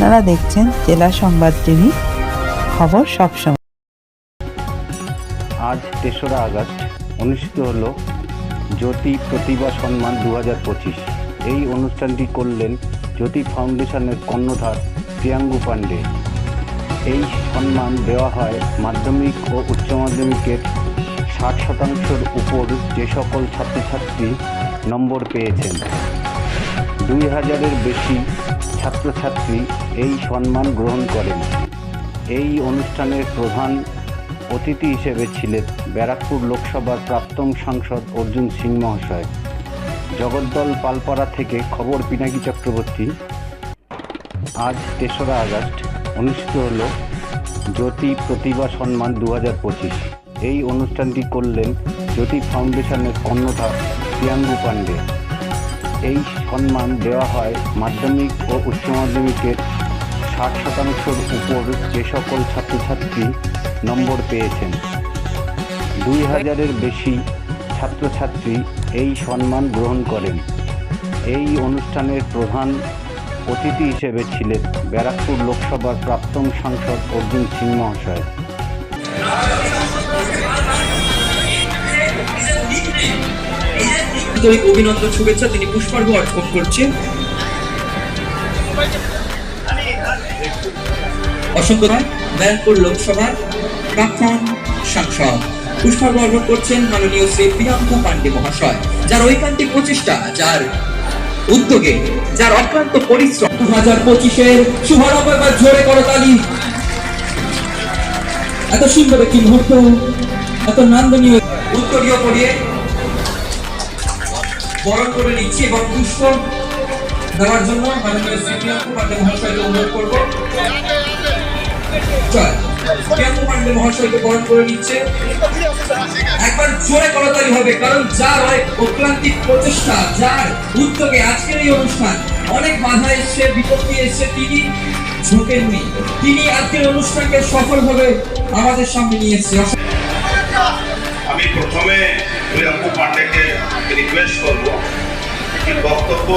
আপনারা দেখছেন জেলা সংবাদ টিভি, খবর সবসময় আজ তেসরা আগস্ট, অনুষ্ঠিত হল জ্যোতি প্রতিভা সম্মান দু হাজার পঁচিশ। এই অনুষ্ঠানটি করলেন জ্যোতি ফাউন্ডেশনের কর্ণধার প্রিয়াঙ্গু পাণ্ডে। এই সম্মান দেওয়া হয় মাধ্যমিক ও উচ্চ মাধ্যমিকের ষাট শতাংশের উপর যে সকল ছাত্রছাত্রী নম্বর পেয়েছেন। দুই হাজারের বেশি ছাত্রছাত্রী এই সম্মান গ্রহণ করেন। এই অনুষ্ঠানের প্রধান অতিথি হিসেবে ছিলেন ব্যারাকপুর লোকসভার প্রাক্তন সাংসদ অর্জুন সিং মহাশয়। জগদ্দল পালপাড়া থেকে খবর পিনাকি চক্রবর্তী। আজ তেসরা আগস্ট অনুষ্ঠিত হল জ্যোতি প্রতিভা সম্মান দু হাজার পঁচিশ। এই অনুষ্ঠানটি করলেন জ্যোতি ফাউন্ডেশনের কর্ণধার প্রিয়াঙ্গু পাণ্ডে। এই সম্মান দেওয়া হয় মাধ্যমিক ও উচ্চ মাধ্যমিকের ষাট শতাংশের উপর যে সকল ছাত্রছাত্রী নম্বর পেয়েছেন, দুই হাজারের বেশি ছাত্রছাত্রী এই সম্মান গ্রহণ করেন। এই অনুষ্ঠানের প্রধান অতিথি হিসেবে ছিলেন ব্যারাকপুর লোকসভার প্রাক্তন সাংসদ অর্জুন সিং মহাশয়। অভিনন্দন, শুভেচ্ছা, তিনি পুষ্পার্ঘ অর্পণ করছেন। অসংখ্য। ব্যারাকপুর লোকসভার প্রাক্তন সাংসদ পুষ্পার্ঘ করছেন মাননীয় শ্রী প্রিয়াঙ্কা পান্ডে মহাশয়, যার ঐকান্তিক প্রচেষ্টা, যার উদ্যোগে, যার অক্লান্ত পরিশ্রম দু হাজার পঁচিশের শুভারম্ভ এবার জোরে করতালি এত সুন্দর একটি মুহূর্ত, এত নান্দনীয় উত্তরীয় পড়িয়ে বরণ করে নিচ্ছি এবং পুষ্প দেওয়ার জন্য মাননীয় শ্রী প্রিয়াঙ্কু পান্ডে মহাশয়কে অনুরোধ করব পান্ডে মহাশয়কে বরণ করে নিচ্ছে? একবার জোরে করতালি হবে, কারণ যার হয় অক্লান্তিক প্রচেষ্টা, যার উদ্যোগে আজকের এই অনুষ্ঠান। অনেক বাধা এসছে, বিপত্তি এসছে, তিনি ঝোঁকেননি। তিনি আজকের অনুষ্ঠানকে সফলভাবে আমাদের সামনে নিয়ে এসছে। আমি প্রথমে প্রিয়াঙ্কু পান্ডেকে রিকোয়েস্ট করব। বক্তব্য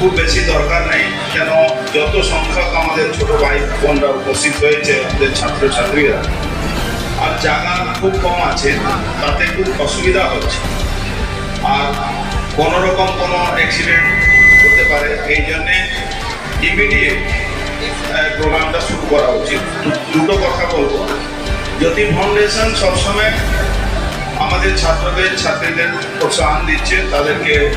খুব বেশি দরকার নেই। কেন? যত সংখ্যক আমাদের ছোট ভাই বোনরা উপস্থিত হয়েছে, আমাদের ছাত্রছাত্রীরা। আর জায়গা খুব কম আছে, তাতে খুব অসুবিধা হচ্ছে। আর কোনো রকম কোনো অ্যাক্সিডেন্ট হতে পারে, এই জন্যে ইমিডিয়েট প্রোগ্রামটা শুরু করা উচিত। দুটো কথা বলব। যদি ফাউন্ডেশন সবসময় আমাদের ছাত্রদের, ছাত্রীদের প্রোৎসাহন দিচ্ছে, তাদেরকে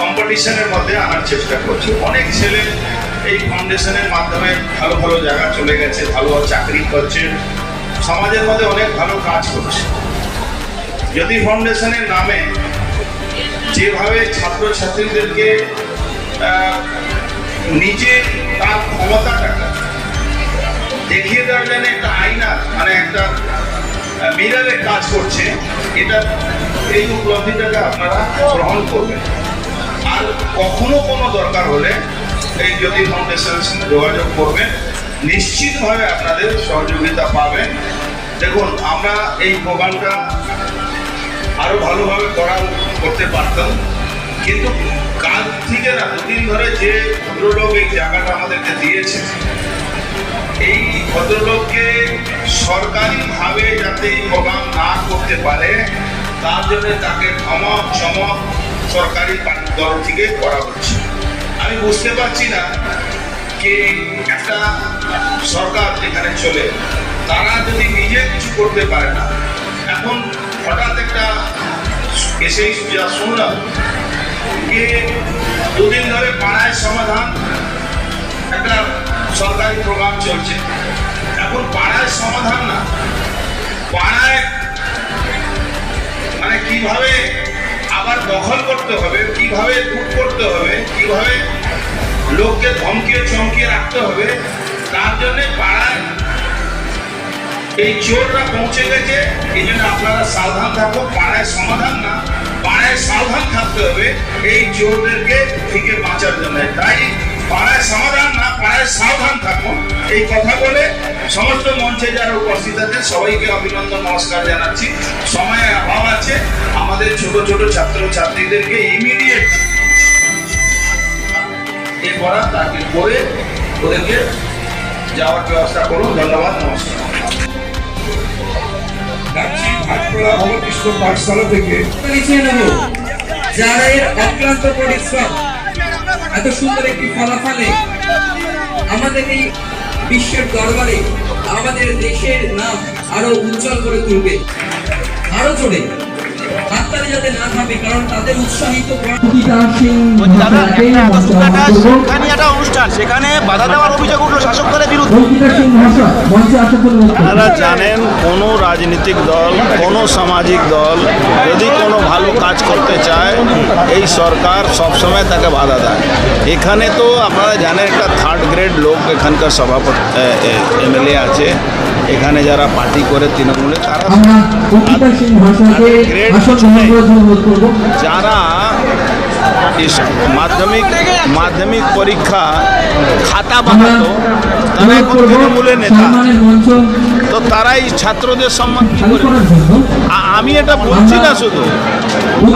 কম্পিটিশনের মধ্যে আনার চেষ্টা করছে। অনেক ছেলে এই ফাউন্ডেশনের মাধ্যমে ভালো ভালো জায়গা চলে গেছে, ভালো চাকরি করছে। সমাজের মধ্যে অনেক ভালো কাজ করছে। যদি ফাউন্ডেশনের নামে যেভাবে ছাত্রছাত্রীদেরকে নিজে তার ক্ষমতাটাকে দেখিয়ে দেওয়ার জন্য একটা আয়না মানে একটা মিরারের কাজ করছে, এটা এই উপলব্ধিটাকে আপনারা গ্রহণ করবেন। আর কখনো কোনো দরকার হলে এই যদি ফাউন্ডেশনের সঙ্গে যোগাযোগ করবেন, নিশ্চিতভাবে আপনাদের সহযোগিতা পাবেন। দেখুন, আমরা এই প্রোগ্রামটা আরও ভালোভাবে করা করতে পারতাম। কিন্তু কাল থেকে না, দুদিন ধরে যে ভদ্রলোক এই জায়গাটা আমাদেরকে দিয়েছে, এই ভদ্রলোককে সরকারিভাবে যাতে এই প্রোগ্রাম না করতে পারে, তার জন্য তাকে ধমক চমক সরকারি দল থেকে করা হচ্ছে। আমি বুঝতে পারছি না যে একটা সরকার যেখানে চলে, তারা যদি নিজে কিছু করতে পারে না, এখন হঠাৎ একটা এসেই যা শুনলাম যে দুদিন ধরে পাড়ায় সমাধান একটা সরকারি প্রোগ্রাম চলছে। এখন পাড়ায় সমাধান না, পাড়ায় করতে হবে, কীভাবে লুট করতে হবে, কীভাবে লোককে ধমকিয়ে চমকিয়ে রাখতে হবে, তার জন্য পাড়ায় এই চোররা পৌঁছে গেছে। এই জন্য আপনারা সাবধান থাকো, পাড়ায় সমাধান না, পাড়ায় সাবধান থাকতে হবে এই চোরদেরকে থেকে বাঁচার জন্য। তাই পাড়ায় সমাধান না, পাড়ায় সাবধান থাকুন এই কথা বলে মঞ্চে যারা উপস্থিত আছেন সবাইকে অভিনন্দন, নমস্কার জানাচ্ছি। সময়ের অভাব আছে। আমাদের ছোট ছোট ছাত্র ছাত্রীদেরকে ইমিডিয়েট এ করা তাকে করে ওদেরকে যাওয়ার ব্যবস্থা করুন। ধন্যবাদ, নমস্কার। আমাদের এই বিশ্বের দরবারে আমাদের দেশের নাম আরও উজ্জ্বল করে তুলবে। আরও জোরে। হাততালি যাতে না কারণ তাদের উৎসাহিত অনুষ্ঠান সেখানে বাধা দেওয়ার অভিযোগ উঠল শাসক দলের বিরুদ্ধে। আপনারা জানেন কোনো রাজনৈতিক দল কোনো সামাজিক দল যদি কোনো ভালো কাজ করতে চায় এই সরকার সবসময় তাকে বাধা দেয়। এখানে তো আপনারা জানেন একটা থার্ড গ্রেড লোক এখানকার সভাপতি এমএলএ আছে। এখানে যারা পার্টি করে তৃণমূলে তারা গ্রেড। যারা মাধ্যমিক মাধ্যমিক পরীক্ষা খাতা বানাতো, তারা এখন তৃণমূলের নেতা। তো তারাই ছাত্রদের সম্মান কি করে? আমি এটা বলছি না শুধু।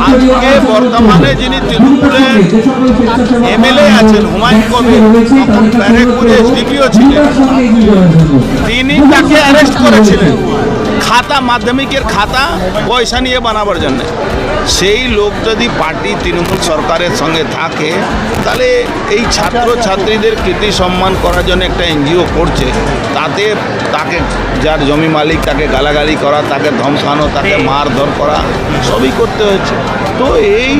আজকে বর্তমানে যিনি তৃণমূলের এমএলএ আছেন, হুমায়ুন কবির ব্যারেকপুরে এসডিপিও ছিলেন। তিনি তাকে অ্যারেস্ট করেছিলেন। খাতা মাধ্যমিকের খাতা পয়সা নিয়ে বানাবার জন্য। সেই লোক যদি পার্টি তৃণমূল সরকারের সঙ্গে থাকে তাহলে এই ছাত্র ছাত্রীদের কৃতি সম্মান করার জন্য একটা এনজিও করছে। তাতে তাকে যার জমি মালিক তাকে গালাগালি করা তাকে ধমকানো তাকে মারধর করা সবই করতে হয়েছে। তো এই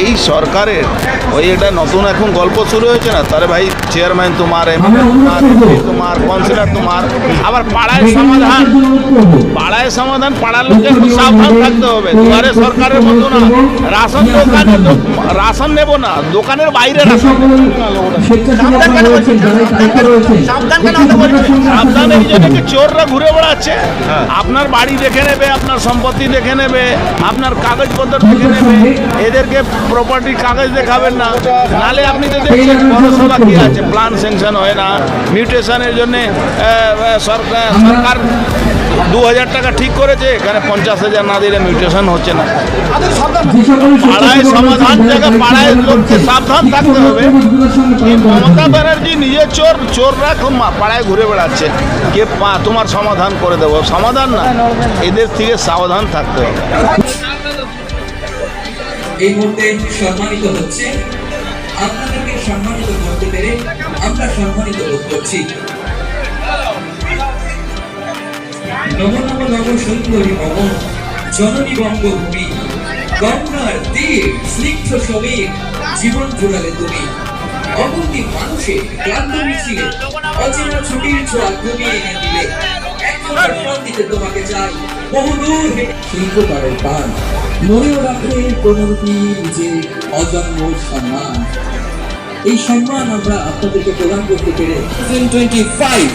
এই সরকারের ওই এটা নতুন এখন গল্প শুরু হয়েছে না? তারে ভাই চেয়ারম্যান তোমার এমএলএ তোমার তোমার কাউন্সিলর তোমার। আবার পাড়ায় সমাধান। পাড়ায় সমাধান পাড়ার খুব সাবধান থাকতে হবে। দুয়ারে সরকারের মতো না। রাশন দোকান রাশন নেব না। দোকানের বাইরে রাশন সাবধান এই জন্য চোররা ঘুরে বেড়াচ্ছে আপনার বাড়ি দেখে নেবে আপনার সম্পত্তি দেখে নেবে আপনার কাগজপত্র দেখে নেবে এদেরকে প্রপার্টি কাগজ দেখাবেন না। নালে আপনি দেখছেন পৌরসভা কি আছে। প্ল্যান স্যাংশন হয় না। মিউটেশনের জন্য সরকার সরকার দু হাজার টাকা ঠিক করেছে, এখানে পঞ্চাশ হাজার না দিলে মিউটেশন হচ্ছে না। পাড়ায় সমাধান জায়গা, পাড়ায় লোককে সাবধান থাকতে হবে। মমতা ব্যানার্জি নিজে চোর, চোররা পাড়ায় ঘুরে বেড়াচ্ছে। কে তোমার সমাধান করে দেবো? সমাধান না। এদের থেকে সাবধান থাকতে হবে। এই মুহূর্তে সম্মানিত হচ্ছে। আপনাদেরকে সম্মানিত করতে পেরে আমরা সম্মানিত বোধ করছি। নব নব নব সুন্দরী জননী বঙ্গভূমি, গঙ্গার তীর, স্নিগ্ধ সমীর জীবন জোড়ালে তুমি। অবন্তি মানুষের ক্লান্ত মিছিলে, অচেনা ছুটির ছোঁয়া তুমি এনে দিলে এক ফোঁটা জল দিতে তোমাকে চাই। সম্মান। এই সম্মান আমরা আপনাদেরকে প্রদান করতে পেরে টোয়েন্টি ফাইভ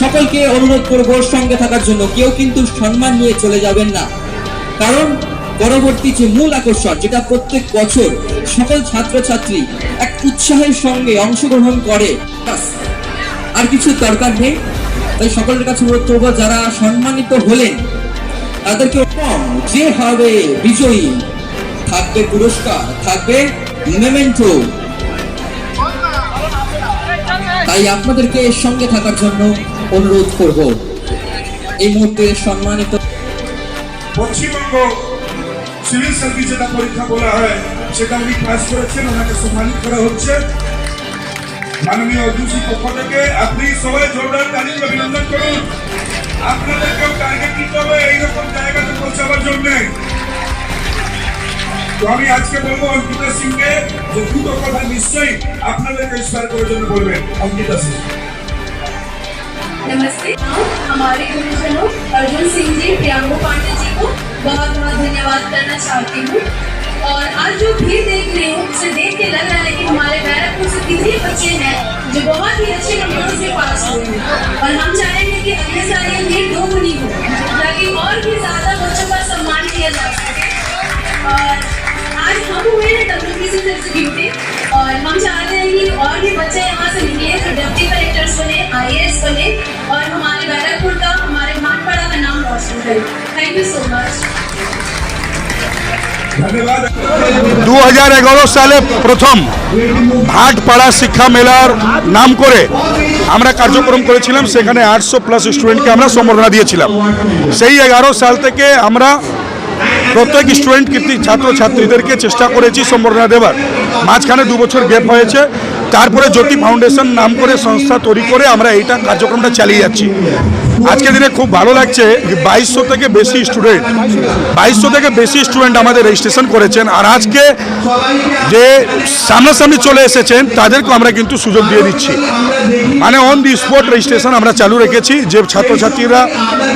সকলকে অনুরোধ করব সঙ্গে থাকার জন্য। কেউ কিন্তু সম্মান নিয়ে চলে যাবেন না। কারণ পরবর্তী যে মূল আকর্ষণ, যেটা প্রত্যেক বছর সকল ছাত্রছাত্রী এক উৎসাহের সঙ্গে অংশগ্রহণ করে আর কিছু দরকার নেই। তাই সকলের কাছে অনুরোধ করব, যারা সম্মানিত হলেন তাদেরকে কম যে হবে বিজয়ী, থাকবে পুরস্কার, থাকবে মেমেন্টো তাই আপনাদেরকে সঙ্গে থাকার জন্য অনুরোধ করব। এই মুহূর্তে সম্মানিত পশ্চিমবঙ্গ সিভিল সার্ভিস যেটা পরীক্ষা বলা হয়, সেটা উনি পাস করেছেন, ওনাকে সম্মানিত করা হচ্ছে। মাননীয় অধ্যক্ষ পক্ষ থেকে আপনি সবাই জোরদার, তালিম, অভিনন্দন করুন। আপনাদেরকেও টার্গেট দিতে হবে এইরকম জায়গাতে পৌঁছাবার জন্য তো আমি আজকে বলবো অঙ্কিতা সিংকে যে দুটো কথা নিশ্চয়ই আপনাদেরকে ইন্সপায়ার করার জন্য বলবেন অঙ্কিতা সিং नमस्ते हमारे गुरुजनों अर्जुन सिंह जी प्रियांगो पांडे जी को बहुत बहुत धन्यवाद करना चाहती हूँ और आज जो भीड़ देख रही हूँ, उसे देख के लग रहा है कि हमारे बैरकपुर से कितने बच्चे हैं जो बहुत ही अच्छे नंबरों से पास हुए हैं। और हम चाहेंगे कि अगले साल ये भीड़ दोगुनी हो, ताकि और भी ज़्यादा बच्चों का सम्मान किया जा सके। और आज हम हुए हैं डब्ल्यू पी से एग्जीक्यूटिव और हम चाहते हैं कि और भी बच्चे यहाँ से निकले तो डिप्टी कलेक्टर्स बने आईएएस बने, और हमारे बैरकपुर का, हमारे भाटपाड़ा का नाम रोशन करें। थैंक यू सो मच দু হাজার এগারো সালে প্রথম ভাটপাড়া শিক্ষা মেলার নাম করে আমরা কার্যক্রম করেছিলাম, সেখানে আটশো প্লাস স্টুডেন্টকে আমরা সম্বর্ধনা দিয়েছিলাম। সেই এগারো সাল থেকে আমরা প্রত্যেক স্টুডেন্ট ছাত্রছাত্রীদেরকে চেষ্টা করেছি সম্বর্ধনা দেবার। মাঝখানে দু বছর গ্যাপ হয়েছে, তারপরে জ্যোতি ফাউন্ডেশন নাম করে সংস্থা তৈরি করে আমরা এইটা কার্যক্রমটা চালিয়ে যাচ্ছি। আজকে দিনে খুব ভালো লাগছে বাইশশো থেকে বেশি স্টুডেন্ট বাইশশো থেকে বেশি স্টুডেন্ট আমাদের রেজিস্ট্রেশন করেছেন। আর আজকে যে সামনাসামনি চলে এসেছেন তাদেরকে আমরা কিন্তু সুযোগ দিয়ে দিচ্ছি। মানে অন দি স্পট রেজিস্ট্রেশন আমরা চালু রেখেছি। যে ছাত্রছাত্রীরা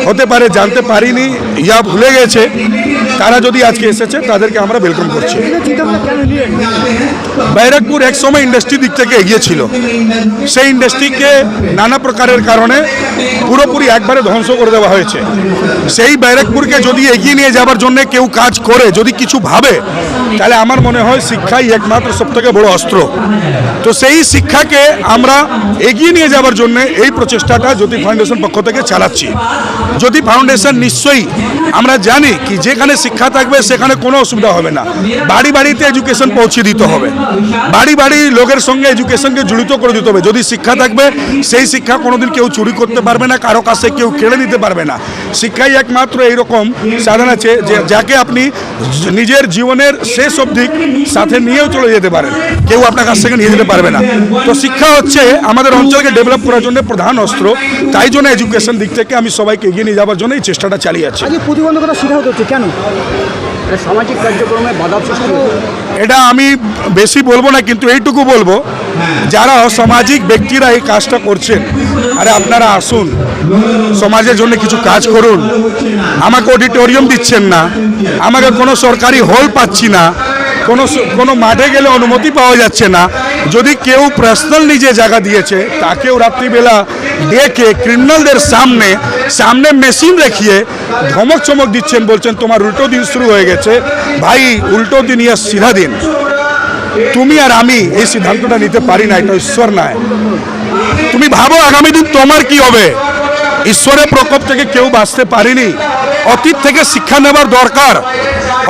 হতে পারে, জানতে পারিনি, ইয়া ভুলে গেছে। তারা যদি আজকে এসেছে, তাদেরকে আমরা ওয়েলকাম করছি। ব্যারাকপুর এক সময় ইন্ডাস্ট্রি দিক থেকে এগিয়ে ছিল। সেই ইন্ডাস্ট্রিকে নানা প্রকারের কারণে পুরোপুরি একবারে ধ্বংস করে দেওয়া হয়েছে। সেই ব্যারাকপুরকে যদি এগিয়ে নিয়ে যাবার জন্য কেউ কাজ করে, যদি কিছু ভাবে তাহলে আমার মনে হয় শিক্ষাই একমাত্র সব থেকে বড় অস্ত্র। তো সেই শিক্ষাকে আমরা এগিয়ে নিয়ে যাওয়ার জন্য এই প্রচেষ্টাটা জ্যোতি ফাউন্ডেশন পক্ষ থেকে চালাচ্ছি। জ্যোতি ফাউন্ডেশন নিশ্চয়ই আমরা জানি কি যেখানে শিক্ষা থাকবে সেখানে কোনো অসুবিধা হবে না। বাড়ি বাড়িতে এডুকেশন পৌঁছে দিতে হবে। বাড়ি বাড়ি লোকের সঙ্গে এডুকেশনকে জড়িত করে দিতে হবে। যদি শিক্ষা থাকবে, সেই শিক্ষা কোনোদিন কেউ চুরি করতে পারবে না, কারও কাছে কেউ কেড়ে নিতে পারবে না। শিক্ষাই একমাত্র এইরকম সাধন আছে যে যাকে আপনি নিজের জীবনের শেষ অবধি সাথে নিয়েও চলে যেতে পারেন। কেউ আপনার কাছ থেকে নিয়ে যেতে পারবে না। তো শিক্ষা হচ্ছে আমাদের অঞ্চলকে ডেভেলপ করার জন্য প্রধান অস্ত্র। তাই জন্য এডুকেশন দিক থেকে আমি সবাইকে এগিয়ে নিয়ে যাওয়ার জন্য এই চেষ্টাটা চালিয়ে আছি প্রতিবন্ধকতা শিখা হচ্ছে, কেন? সামাজিক কার্যক্রমে বাধা সৃষ্টি। এটা আমি বেশি বলব না, কিন্তু এইটুকু বলব। যারা অসামাজিক ব্যক্তিরা এই কাজটা করছেন, আরে আপনারা আসুন, সমাজের জন্য কিছু কাজ করুন। আমাকে অডিটোরিয়াম দিচ্ছেন না, আমাকে কোনো সরকারি হল পাচ্ছি না। কোনো কোনো মাঠে গেলে অনুমতি পাওয়া যাচ্ছে না। যদি কেউ পার্সোনাল নিজে জায়গা দিয়েছে তাকেও রাত্রিবেলা ডেকে ক্রিমিনালদের সামনে সামনে মেশিন রেখিয়ে ধমক চমক দিচ্ছেন, বলছেন, তোমার উল্টো দিন শুরু হয়ে গেছে। ভাই, উল্টো দিন ইয়া সিধা দিন। তুমি আর আমি এই সিদ্ধান্তটা নিতে পারি না, এটা ঈশ্বর নয়। তুমি ভাবো আগামী দিন তোমার কি হবে? ঈশ্বরের প্রকোপ থেকে কেউ বাঁচতে পারেনি। অতীত থেকে শিক্ষা নেবার দরকার।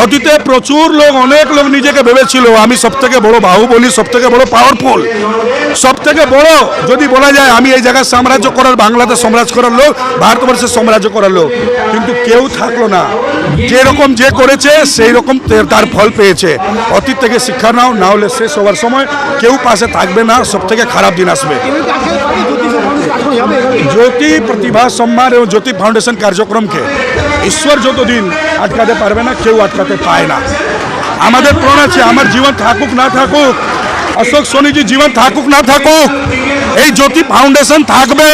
অতীতে প্রচুর লোক, অনেক লোক নিজেকে ভেবেছিল, আমি সব থেকে বড় বাহুবলী সব থেকে বড় পাওয়ারফুল সব থেকে বড়, যদি বলা যায়, আমি এই জায়গায় সাম্রাজ্য করার, বাংলাদেশ সাম্রাজ্য করার লোক, ভারতবর্ষের সাম্রাজ্য করার লোক। কিন্তু কেউ থাকল না। যেরকম যে করেছে সেই রকম তার ফল পেয়েছে। অতীত থেকে শিক্ষা নাও, না হলে শেষ হওয়ার সময় কেউ পাশে থাকবে না সব থেকে খারাপ দিন আসবে। জ্যোতি প্রতিভা সম্মান এবং জ্যোতি ফাউন্ডেশন কার্যক্রমকে ঈশ্বর যতদিন আটকাতে পারবে না, কেউ আটকাতে পায় না। আমাদের প্রণ আছে, আমার জীবন থাকুক, না থাকুক, অশোক সোনিজি জীবন থাকুক, না থাকুক, এই জ্যোতি ফাউন্ডেশন থাকবে,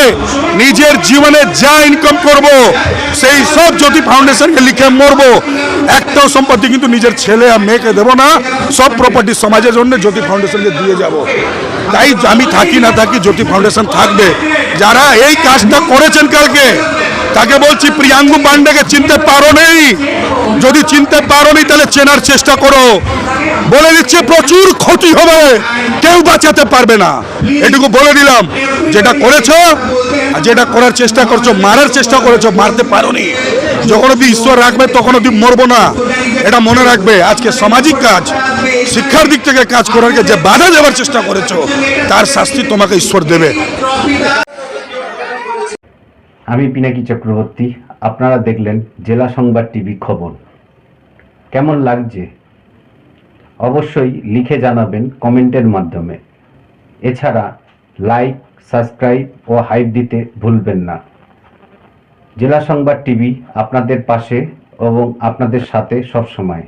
নিজের জীবনে যা ইনকাম করব, সেই সব জ্যোতি ফাউন্ডেশনকে লিখে মরবো। একটাও সম্পত্তি কিন্তু নিজের ছেলে আর মেয়েকে দেবো না, সব প্রপার্টি সমাজের জন্য জ্যোতি ফাউন্ডেশনকে দিয়ে যাব। তাই আমি থাকি না থাকি জ্যোতি ফাউন্ডেশন থাকবে। যারা এই কাজটা করেছেন কালকে তাকে বলছি, প্রিয়াঙ্গু পান্ডেকে চিনতে পারো নেই যদি চিনতে পারো নি তাহলে চেনার চেষ্টা করো। বলে দিচ্ছে, প্রচুর ক্ষতি হবে। কেউ বাঁচাতে পারবে না। এটুকু বলে দিলাম। যেটা করেছ আর যেটা করার চেষ্টা করছ, মারার চেষ্টা করেছ, মারতে পারোনি। যখন অব্দি ঈশ্বর রাখবে, তখন অব্দি মরবো না। এটা মনে রাখবে। আজকে সামাজিক কাজ, শিক্ষার দিক থেকে কাজ করার যে বাধা দেওয়ার চেষ্টা করেছ, তার শাস্তি তোমাকে ঈশ্বর দেবে। আমি পিনাকি চক্রবর্তী, আপনারা দেখলেন জেলা সংবাদ টিভি খবর। কেমন লাগছে? অবশ্যই লিখে জানাবেন কমেন্টের মাধ্যমে। এছাড়া লাইক, সাবস্ক্রাইব ও হাইপ দিতে ভুলবেন না। জেলা সংবাদ টিভি আপনাদের পাশে এবং আপনাদের সাথে সব সময়